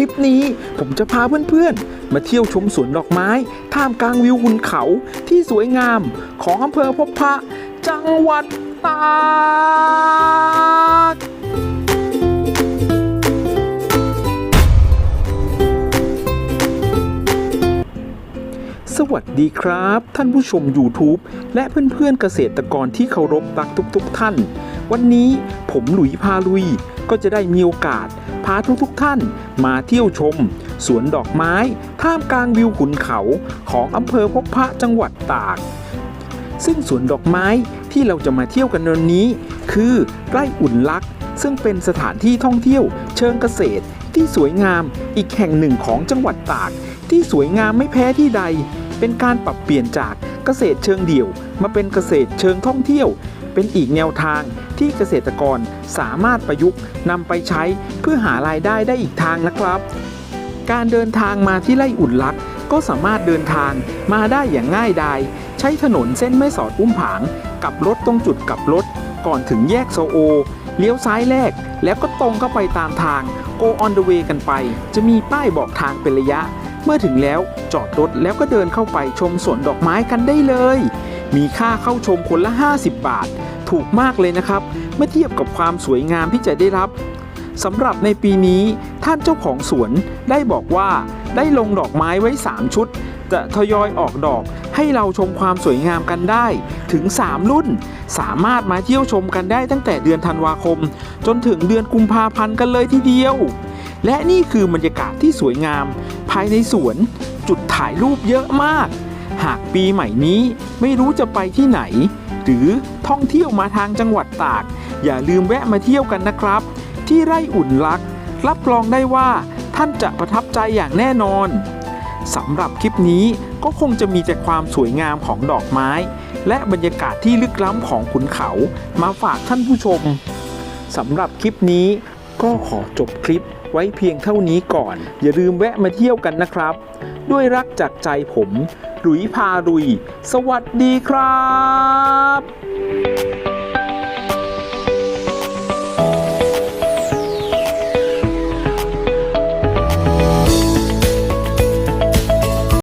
ลิปนี้ ผมจะพาเพื่อนๆ มาเที่ยวชมสวนดอกไม้ ท่ามกลางวิวหุนเขาที่สวยงามของอำเภอพบพระ จังหวัดตากสวัสดีครับ ท่านผู้ชม YouTube และเพื่อนๆเกษตรกรที่เคารพรักทุกๆท่าน วันนี้ผมหลุยพาลุย ก็จะได้มีโอกาส พาทุกๆท่านมาเที่ยวชม สวนดอกไม้ ท่ามกลางวิวขุนเขาของอำเภอพบพระจังหวัดตาก ซึ่งสวนดอกไม้ที่เราจะมาเที่ยวกันวันนี้ คือไร่อุ่นลักษ์ซึ่งเป็นสถานที่ท่องเที่ยวเชิงเกษตร ที่สวยงามอีกแห่งหนึ่งของจังหวัดตาก ที่สวยงามไม่แพ้ที่ใด เป็นการปรับเปลี่ยนจากเกษตรเชิงเดี่ยว มาเป็นเกษตรเชิงท่องเที่ยว เป็นอีกแนวทางที่เกษตรกรสามารถประยุกต์นำไปใช้เพื่อหารายได้ได้อีกทางนะครับ การเดินทางมาที่ไร่อุ่นลักก็สามารถเดินทางมาได้อย่างง่ายดายใช้ถนนเส้นแม่สอดอุ้มผางกับรถตรงจุดกับรถ ก่อนถึงแยกโซโอ เลี้ยวซ้ายแรก แล้วก็ตรงเข้าไปตามทาง go on the way กันไป จะมีป้ายบอกทางเป็นระยะ เมื่อถึงแล้วจอดรถแล้วก็เดินเข้าไปชมสวนดอกไม้กันได้เลย มีค่าเข้าชมคนละ 50 บาท ถูกมากเลยนะครับ เมื่อเทียบกับความสวยงามที่จะได้รับสำหรับในปีนี้ท่านเจ้าของสวนได้บอกว่าได้ลงดอกไม้ไว้ 3 ชุด จะทยอยออกดอกให้เราชมความสวยงามกันได้ ถึง 3 รุ่น สามารถมาเที่ยวชมกันได้ตั้งแต่เดือนธันวาคม จนถึงเดือนกุมภาพันธ์กันเลยทีเดียว และนี่คือบรรยากาศที่สวยงาม ภายในสวนจุดถ่ายรูปเยอะมาก หากปีใหม่นี้ไม่รู้จะไปที่ไหน หรือท่องเที่ยวมาทางจังหวัดตาก อย่าลืมแวะมาเที่ยวกันนะครับ ที่ไร่อุ่นลักษณ์รับรองได้ว่าท่านจะประทับใจอย่างแน่นอนสำหรับคลิปนี้ก็คงจะมีแต่ความสวยงามของดอกไม้ และบรรยากาศที่ลึกล้ำของขุนเขา มาฝากท่านผู้ชมสำหรับคลิปนี้ ก็ขอจบคลิปไว้เพียงเท่านี้ก่อน อย่าลืมแวะมาเที่ยวกันนะครับ ด้วยรักจากใจผมหลุยพารุย สวัสดีครับ